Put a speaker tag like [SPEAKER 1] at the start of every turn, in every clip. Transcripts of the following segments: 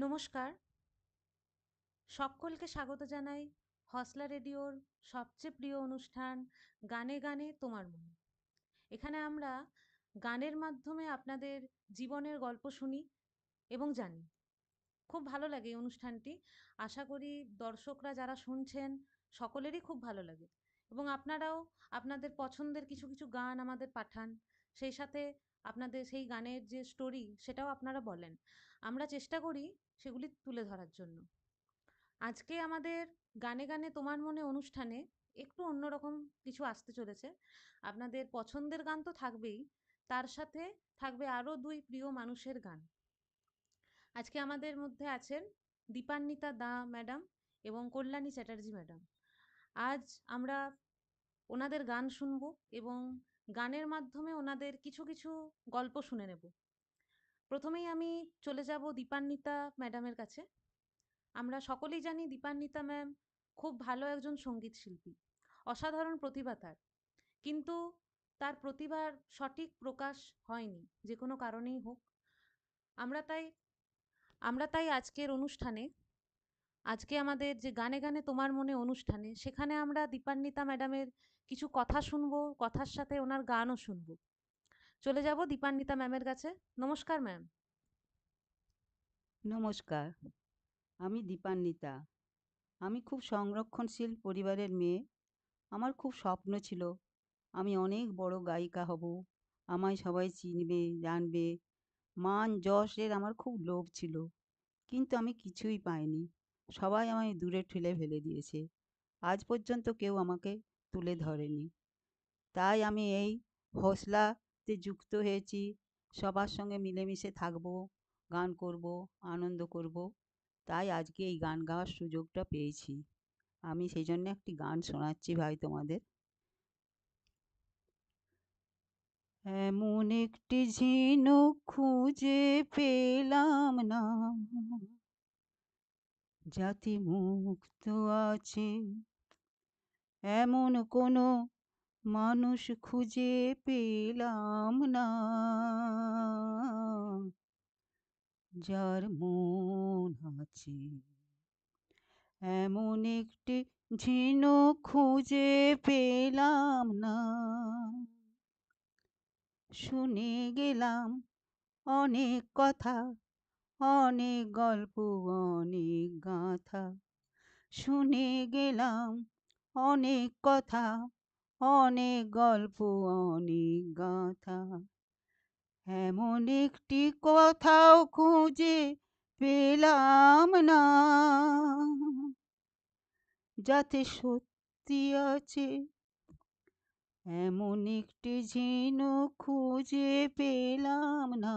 [SPEAKER 1] নমস্কার। সকলকে স্বাগত জানাই হসলা রেডিওর সবচেয়ে প্রিয় অনুষ্ঠান গানে গানে তোমার মন। এখানে আমরা গানের মাধ্যমে আপনাদের জীবনের গল্প শুনি এবং জানি। খুব ভালো লাগে এই অনুষ্ঠানটি। আশা করি দর্শকরা যারা শুনছেন সকলেরই খুব ভালো লাগে। এবং আপনারাও আপনাদের পছন্দের কিছু কিছু গান আমাদের পাঠান। সেই সাথে আপনাদের সেই গানের যে স্টোরি সেটাও আপনারা বলেন। আমরা চেষ্টা করি সেগুলি তুলে ধরার জন্য। আজকে আমাদের গানে গানে তোমার মনে অনুষ্ঠানে একটু অন্যরকম কিছু আসতে চলেছে। আপনাদের পছন্দের গান তো থাকবেই, তার সাথে থাকবে আরও দুই প্রিয় মানুষের গান। আজকে আমাদের মধ্যে আছেন দীপান্বিতা দা ম্যাডাম এবং কল্যাণী চ্যাটার্জি ম্যাডাম। আজ আমরা ওনাদের গান শুনব এবং গানের মাধ্যমে ওনাদের কিছু কিছু গল্প শুনে নেব। প্রথমেই আমি চলে যাব দীপান্বিতা ম্যাডামের কাছে। আমরা সকলেই জানি দীপান্বিতা ম্যাম খুব ভালো একজন সংগীত শিল্পী, অসাধারণ প্রতিভা তার। কিন্তু তার প্রতিভার সঠিক প্রকাশ হয়নি, যে কোনো কারণেই হোক। আমরা তাই আমরা তাই আজকের অনুষ্ঠানে আজকে আমাদের যে গানে গানে তোমার মনে অনুষ্ঠানে, সেখানে আমরা দীপান্বিতা ম্যাডামের কিছু কথা শুনব, কথার সাথে ওনার গানও শুনব। চলে যাব দীপান্বিতা ম্যামের কাছে। নমস্কার ম্যাম।
[SPEAKER 2] নমস্কার, আমি দীপান্বিতা। আমি খুব সংরক্ষণশীল পরিবারের মেয়ে। আমার খুব স্বপ্ন ছিল, আমি অনেক বড় গায়িকা হব। আমায় সবাই চিনবে, জানবে। মান যশের আমার খুব লোভ ছিল, কিন্তু আমি কিছুই পাইনি। সবাই আমায় দূরে ঠেলে ফেলে দিয়েছে। আজ পর্যন্ত কেউ আমাকে তুলে ধরেনি। তাই আমি এই হসলাতে যুক্ত হয়েছি। সবার সঙ্গে মিলেমিশে থাকব, গান করব, আনন্দ করব। তাই আজকে এই গান গাওয়ার সুযোগটা পেয়েছি। আমি সেই জন্য একটি গান শোনাচ্ছি ভাই তোমাদের। এমন একটি ঝিনুক খুঁজে পেলাম না। যাতে মুক্ত আছে। এমন কোনো মানুষ খুঁজে পেলাম না। যার মন আছে। এমন একটি ঝিনুক খুঁজে পেলাম না। শুনে গেলাম অনেক কথা অনেক গল্প, অনেক গাথা শুনে গেলাম, অনেক কথা, অনেক গল্প, অনেক গাথা। এমন একটি কথাও খুঁজে পেলাম না। যাতে সত্যি আছে, এমন একটি ঝিনুক খুঁজে পেলাম না।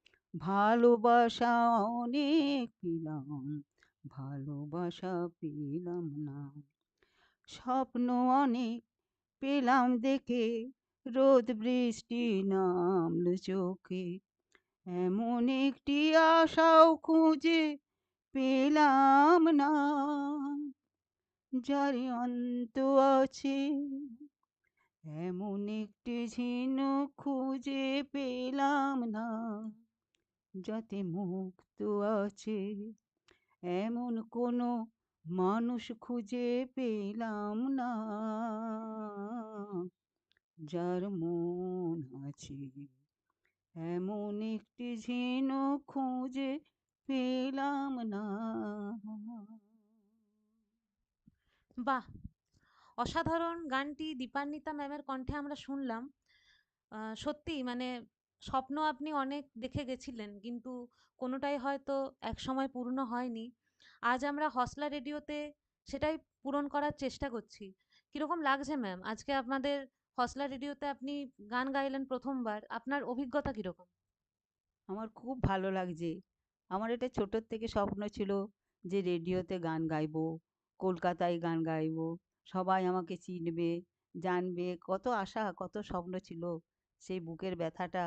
[SPEAKER 2] ভালোবাসা অনেক পেলাম, ভালোবাসা পেলাম না। স্বপ্ন অনেক পেলাম দেখে, রোদ বৃষ্টি নামলো চোখে। এমন একটি আশাও খুঁজে পেলাম না, যার অন্ত আছে। এমন একটি ঝিনুক খুঁজে পেলাম না। যাতে মুক্ত আছে। এমন কোনো মানুষ খুঁজে পেলাম না। যার মন আছে এমন একটি ঝিনুক খুঁজে পেলাম না।
[SPEAKER 1] বাহ! অসাধারণ গানটি দীপান্বিতা ম্যামের কণ্ঠে আমরা শুনলাম। সত্যি মানে স্বপ্ন আপনি অনেক দেখে গেছিলেন, কিন্তু কোনোটাই হয়তো এক সময় পূর্ণ হয়নি। আজ আমরা হসলা রেডিওতে সেটাই পূরণ করার চেষ্টা করছি। কীরকম লাগছে ম্যাম? আজকে আপনাদের হসলা রেডিওতে আপনি গান গাইলেন প্রথমবার, আপনার অভিজ্ঞতা কীরকম?
[SPEAKER 2] আমার খুব ভালো লাগছে। আমার এটা ছোটোর থেকে স্বপ্ন ছিল যে রেডিওতে গান গাইবো, কলকাতায় গান গাইবো, সবাই আমাকে চিনবে, জানবে। কত আশা, কত স্বপ্ন ছিল সেই বুকের ব্যথাটা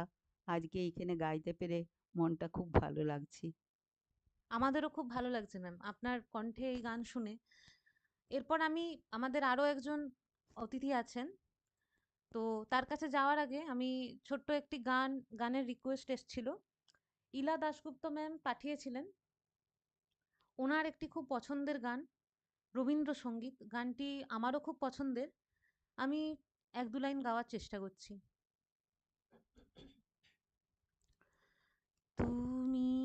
[SPEAKER 2] আজকে এইখানে গাইতে পেরে মনটা খুব ভালো লাগছে।
[SPEAKER 1] আমাদেরও খুব ভালো লাগছে ম্যাম। আপনার কণ্ঠে এই গান শুনে। এরপর আমি, আমাদের আরও একজন অতিথি আছেন। তো তার কাছে যাওয়ার আগে আমি ছোট্ট একটি গান, গানের রিকোয়েস্ট এসেছিল। ইলা দাশগুপ্ত ম্যাম পাঠিয়েছিলেন। ওনার একটি খুব পছন্দের গান, রবীন্দ্রসঙ্গীত। গানটি আমারও খুব পছন্দের। আমি এক দু লাইন গাওয়ার চেষ্টা করছি তুমি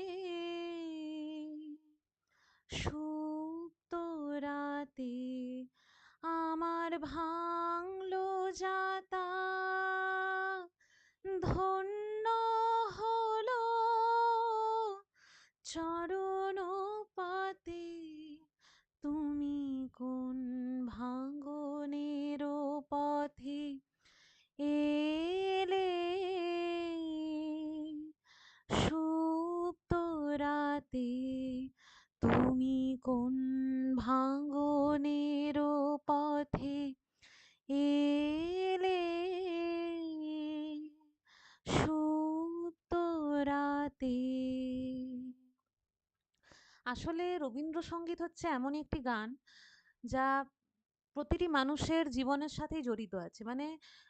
[SPEAKER 1] আসলে রবীন্দ্রসঙ্গীত হচ্ছে এমন একটি গান, যা প্রতিটি মানুষের জীবনের সাথেই জড়িত আছে। মানে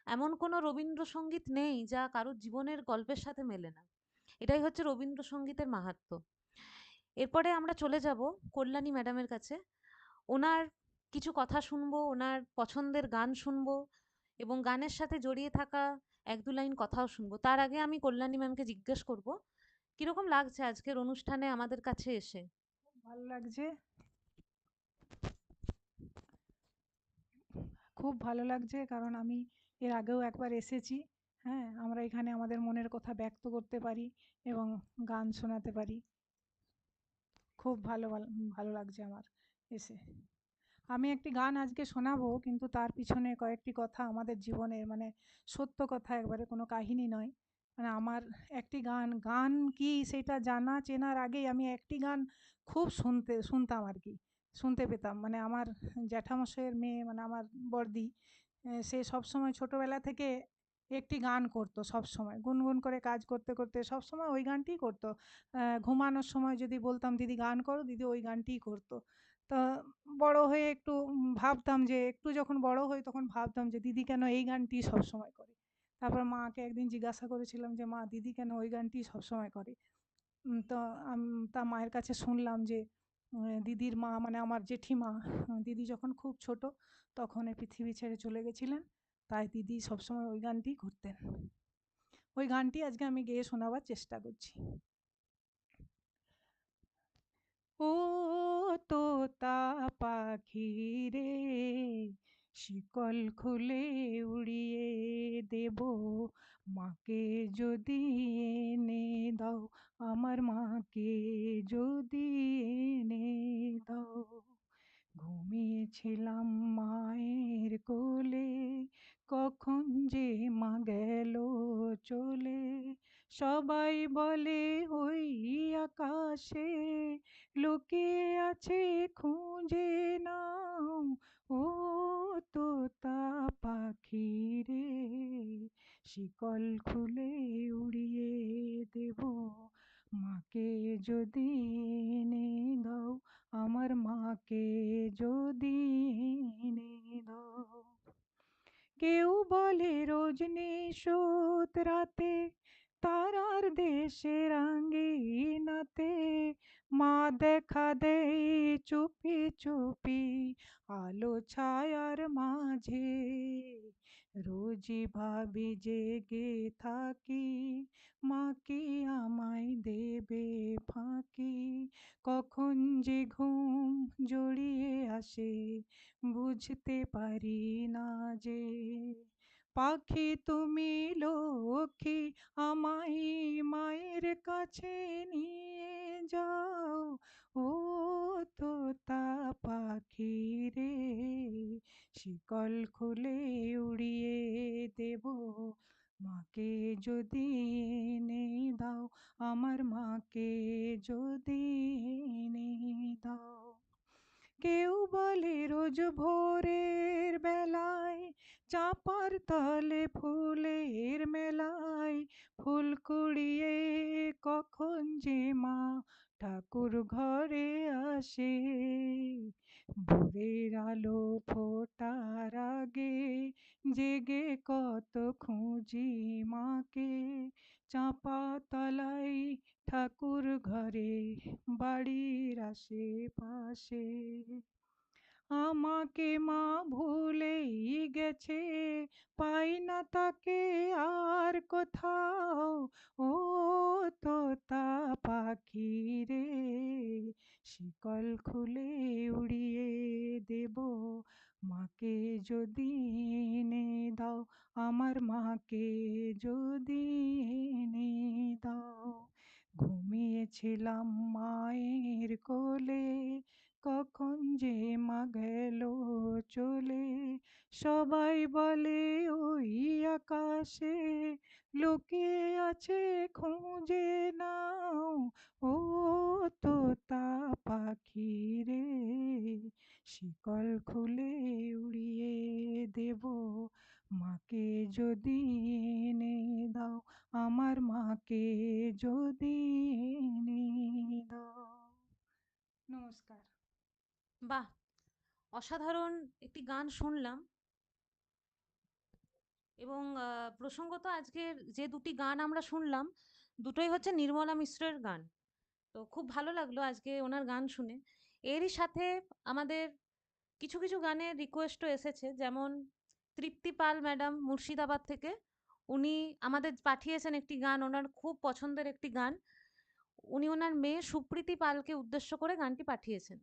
[SPEAKER 1] এমন কোনো রবীন্দ্রসঙ্গীত নেই, যা কারোর জীবনের গল্পের সাথে মেলে না। এটাই হচ্ছে রবীন্দ্রসঙ্গীতের মাহাত্ম্য এরপরে আমরা চলে যাব কল্যাণী ম্যাডামের কাছে। ওনার কিছু কথা শুনব, ওনার পছন্দের গান শুনব এবং গানের সাথে জড়িয়ে থাকা এক দু লাইন কথাও শুনব। তার আগে আমি কল্যাণী ম্যামকে জিজ্ঞেস করব, কীরকম লাগছে আজকের অনুষ্ঠানে আমাদের কাছে এসে?
[SPEAKER 3] ভালো লাগছে? খুব ভালো লাগছে, কারণ আমি এর আগেও একবার এসেছি হ্যাঁ? আমরা এখানে আমাদের মনের কথা ব্যক্ত করতে পারি এবং গান শোনাতে পারি। খুব ভালো ভাল- লাগছে আমার এসে। আমি একটি গান আজকে শোনাবো, কিন্তু তার পিছনে কয়েকটি কথা আমাদের জীবনের মানে সত্য কথা একবারে কোনো কাহিনী নয়। মানে আমার একটি গান গান কি সেটা জানা চেনার আগেই আমি একটি গান খুব শুনতে শুনতাম আর কি শুনতে পেতাম। মানে আমার জ্যাঠামশাইয়ের মেয়ে মানে আমার আহ, সে সবসময় ছোটোবেলা থেকে একটি গান করতো সব সময় গুনগুন করে কাজ করতে করতে সব সময় ওই গানটিই করতো। ঘুমানোর সময় যদি বলতাম দিদি গান করো দিদি ওই গানটিই করতো। তো বড় হয়ে একটু ভাবতাম যে একটু যখন বড় হই তখন ভাবতাম যে দিদি কেন এই গানটি সবসময় করে? তারপর মাকে একদিন জিজ্ঞাসা করেছিলাম যে, মা, দিদি কেন ওই গানটি সবসময় করে? তো তা মায়ের কাছে শুনলাম যে দিদির মা মানে আমার জেঠিমা দিদি যখন খুব ছোট তখন এই পৃথিবী ছেড়ে চলে গেছিলেন, তাই দিদি সবসময় ওই গানটি করতেন ওই গানটি আজকে আমি গেয়ে শোনাবার চেষ্টা করছি। ও তোতা পাখি রে শিকল খুলে উড়িয়ে দেব। মাকে যদি এনে দাও, আমার মাকে যদি এনে দাও। ঘুমিয়েছিলাম মায়ের কোলে, কখন যে মা গেল চলে। সবাই বলে, ওই আকাশে লুকিয়ে আছে, খুঁজে নাও। ও তোতা পাখি রে, শিকল খুলে উড়িয়ে দেব। মাকে যদি এনে দাও, আমার মাকে যদি এনে দাও। কেউ বলে রজনী সুত রাতে তারার দেশের আঙ্গিনাতে মা দেখা দেয় চুপি চুপি, আলো ছায়ার মাঝে। রোজি ভাবি জেগে থাকি, মা কি আমায় দেবে ফাঁকি? কখন যে ঘুম জড়িয়ে আসে বুঝতে পারি না যে পাখি তুমি লক্ষ্মী আমায় মায়ের কাছে নিয়ে যাও। ও তোতা পাখি রে, শিকল খুলে উড়িয়ে দেব। মাকে যদি এনে দাও, আমার মাকে যদি এনে দাও। কেউ বলে রোজ বেলায় চাঁপার তলে ফুলের মেলায় ফুল কুড়িয়ে কখন যে মা ঠাকুর ঘরে আসে। ভোরের আলো ফোটার আগে জেগে কত খুঁজি মাকে। চাঁপা তলায় ঠাকুর ঘরে বাড়ির আশেপাশে আমাকে মা ভুলেই গেছে, পাই না তাকে আর কোথাও। ও তোতা পাখি রে, শিকল খুলে উড়িয়ে দেব। মাকে যদি এনে দাও, আমার মাকে যদি এনে দাও। ঘুমিয়েছিলাম মায়ের কোলে কখন যে মা গেল চলে, সবাই বলে ওই আকাশে, লোকে আছে খুঁজে নাও, ও তোতা পাখি রে, শিকল খুলে উড়িয়ে দেব, মাকে যদি এনে দাও, আমার মাকে যদি এনে দাও। নমস্কার।
[SPEAKER 1] বাহ! অসাধারণ একটি গান শুনলাম। এবং প্রসঙ্গত আজকের যে দুটি গান আমরা শুনলাম, দুটোই হচ্ছে নির্মলা মিশ্রের গান। তো খুব ভালো লাগল আজকে ওনার গান শুনে। এরই সাথে আমাদের কিছু কিছু গানের রিকোয়েস্টও এসেছে। যেমন, তৃপ্তি পাল ম্যাডাম মুর্শিদাবাদ থেকে, উনি আমাদের পাঠিয়েছেন একটি গান, ওনার খুব পছন্দের একটি গান। উনি ওনার মেয়ে সুপ্রীতি পালকে উদ্দেশ্য করে গানটি পাঠিয়েছেন।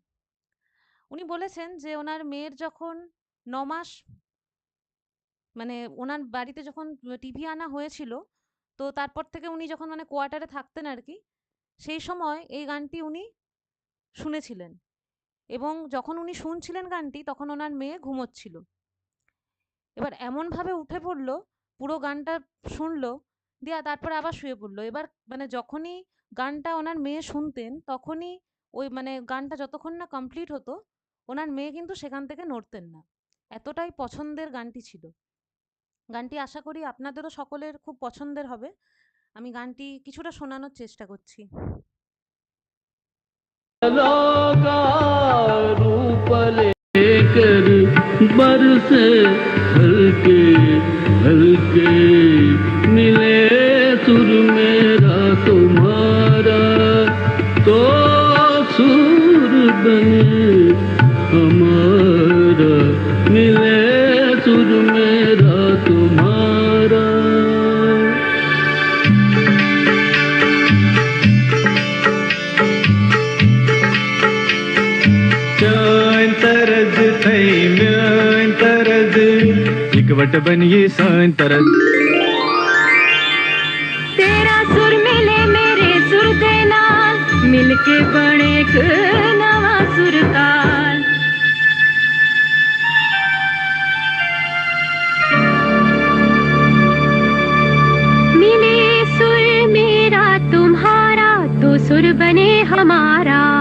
[SPEAKER 1] উনি বলেছেন যে ওনার মেয়ের যখন ন মাস মানে ওনার বাড়িতে যখন টিভি আনা হয়েছিল, তো তারপর থেকে উনি যখন মানে কোয়ার্টারে থাকতেন আর কি সেই সময় এই গানটি উনি শুনেছিলেন। এবং যখন উনি শুনছিলেন গানটি, তখন ওনার মেয়ে ঘুমোচ্ছিল। এবার এমনভাবে উঠে পড়ল, পুরো গানটা শুনলো, দিয়া তারপরে আবার শুয়ে পড়ল। এবার মানে যখনই গানটা ওনার মেয়ে শুনতেন, তখনই ওই মানে গানটা যতক্ষণ না কমপ্লিট হতো ওনার মেয়ে কিন্তু সেখান থেকে নড়তেন না এতটাই পছন্দের গানটি ছিল গানটি আশা করি আপনাদেরও সকলের খুব পছন্দের হবে আমি গানটি কিছুটা শোনানোর চেষ্টা করছি
[SPEAKER 4] का रूप लेकर बरसे हल्के हल्के मिले करवट बनिए संतरस तेरा सुर मिले मेरे
[SPEAKER 5] सुर देना मिलके बने एक नवा सुरताल मिले सुर मेरा, तुम्हारा तो सुर बने हमारा।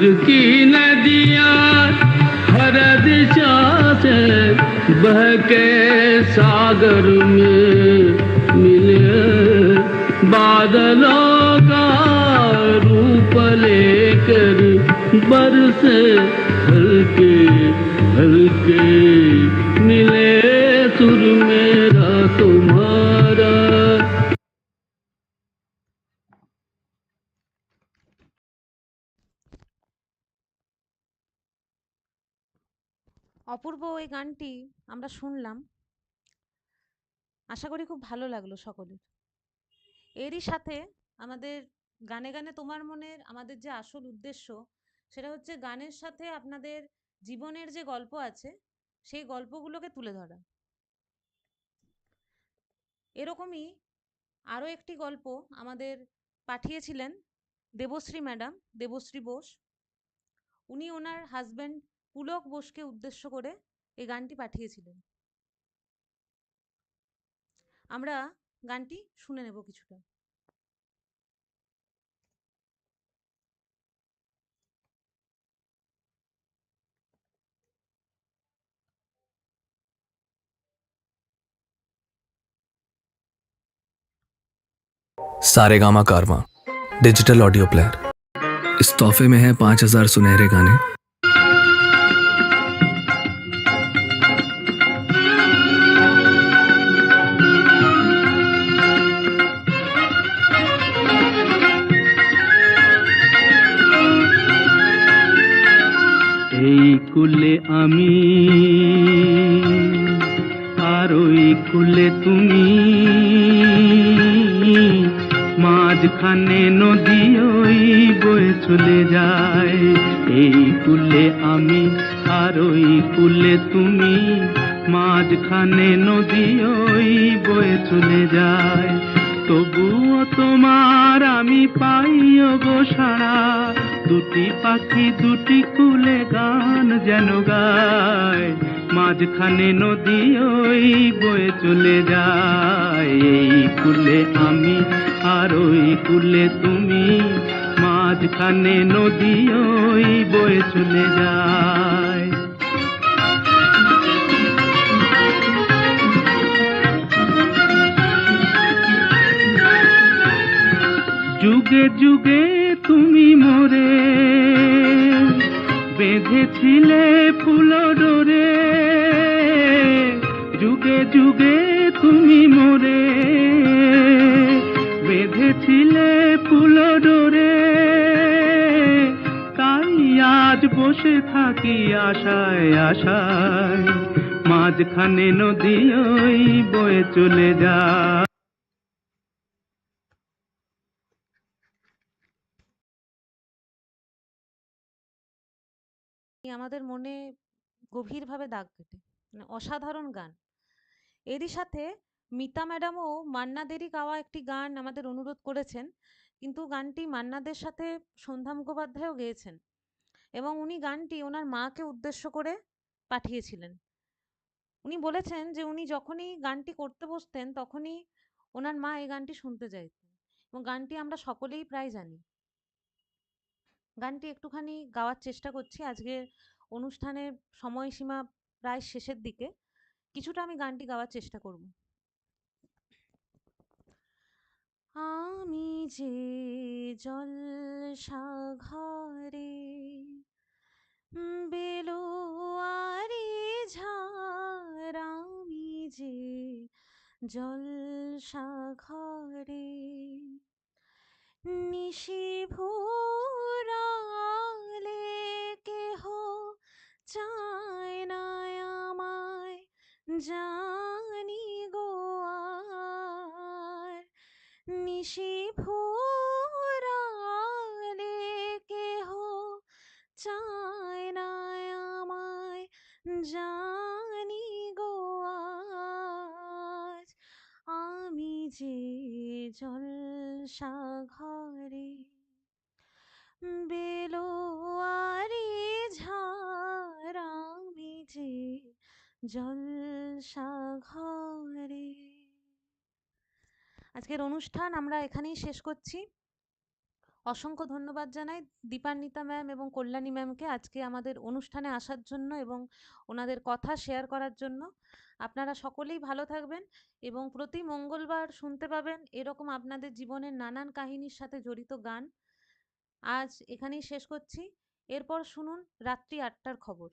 [SPEAKER 4] सुर की नदिया हर दिशा से बह के सागर में मिले बादलों का रूप लेकर बरसे हल्के हल्के
[SPEAKER 1] অপূর্ব ওই গানটি আমরা শুনলাম। আশা করি খুব ভালো লাগল সকলের। এরই সাথে আমাদের গানে গানে তোমার মনের, আমাদের যে আসল উদ্দেশ্য, সেটা হচ্ছে গানের সাথে আপনাদের জীবনের যে গল্প আছে, সেই গল্পগুলোকে তুলে ধরা। এরকমই আরও একটি গল্প আমাদের পাঠিয়েছিলেন দেবশ্রী ম্যাডাম, দেবশ্রী বোস। উনি ওনার হাজব্যান্ড পুলক বোসকে উদ্দেশ্য করে এই গানটি পাঠিয়েছিলেন আমরা গানটি শুনে নেব কিছুটা
[SPEAKER 6] सारे गामा कारवा डिजिटल ऑडियो प्लेयर इस तोहफे में है पाँच हजार सुनहरे गाने
[SPEAKER 7] আমি। আর ওই কুলে তুমি। মাঝখানে নদী ওই বয়ে চলে যায়। এই কুলে আমি আর ওই কুলে তুমি। মাঝখানে যেন গায়, মাঝখানে নদী ওই বয়ে চলে যায়। এই কুলে আমি আর ওই কুলে তুমি, মাঝখানে নদী ওই বয়ে চলে যায়। যুগে যুগে তুমি মোরে বেঁধেছিলে ফুল ডোরে। যুগে যুগে তুমি মোরে। বেঁধেছিলে ফুল ডোরে। তাই আজ বসে থাকি আশায় আশায়। মাঝখানে নদী ওই বয়ে চলে যায়।
[SPEAKER 1] আমাদের মনে গভীরভাবে দাগ কেটে। মানে অসাধারণ গান। এরই সাথে মিতা ম্যাডামও মান্না মান্নাদেরই গাওয়া একটি গান আমাদের অনুরোধ করেছেন, কিন্তু গানটি মান্নাদের সাথে সন্ধ্যা মুখোপাধ্যায়ও গেয়েছেন এবং উনি গানটি ওনার মাকে উদ্দেশ্য করে পাঠিয়েছিলেন। উনি বলেছেন যে উনি যখনই গানটি করতে বসতেন তখনই ওনার মা এই গানটি শুনতে চাইতেন এবং গানটি আমরা সকলেই প্রায় জানি। গানটি একটুখানি গাওয়ার চেষ্টা করছি। আজকের অনুষ্ঠানের সময়সীমা প্রায় শেষের দিকে। কিছুটা আমি গানটি গাওয়ার চেষ্টা করব। আমি যে জলসাঘরে বেলোয়ারি ঝাড়, আমি যে জলসাঘরে নিশি ভোরালে চায় না আমায়, জানি গো আর। নিশি ভোরালে কেহ চায় না আমায়, জানি গো আজ। আমি যে জলসাঘরে বেলোয়ারি জলসাঘরে আজকের অনুষ্ঠান আমরা এখানেই শেষ করছি। অসংখ্য ধন্যবাদ জানাই দীপান্বিতা ম্যাম এবং কল্যাণী ম্যামকে আজকে আমাদের অনুষ্ঠানে আসার জন্য এবং ওনাদের কথা শেয়ার করার জন্য। আপনারা সকলেই ভালো থাকবেন এবং প্রতি মঙ্গলবার শুনতে পাবেন এরকম আপনাদের জীবনের নানান কাহিনীর সাথে জড়িত গান। আজ এখানেই শেষ করছি। এরপর শুনুন রাত্রি আটটার খবর।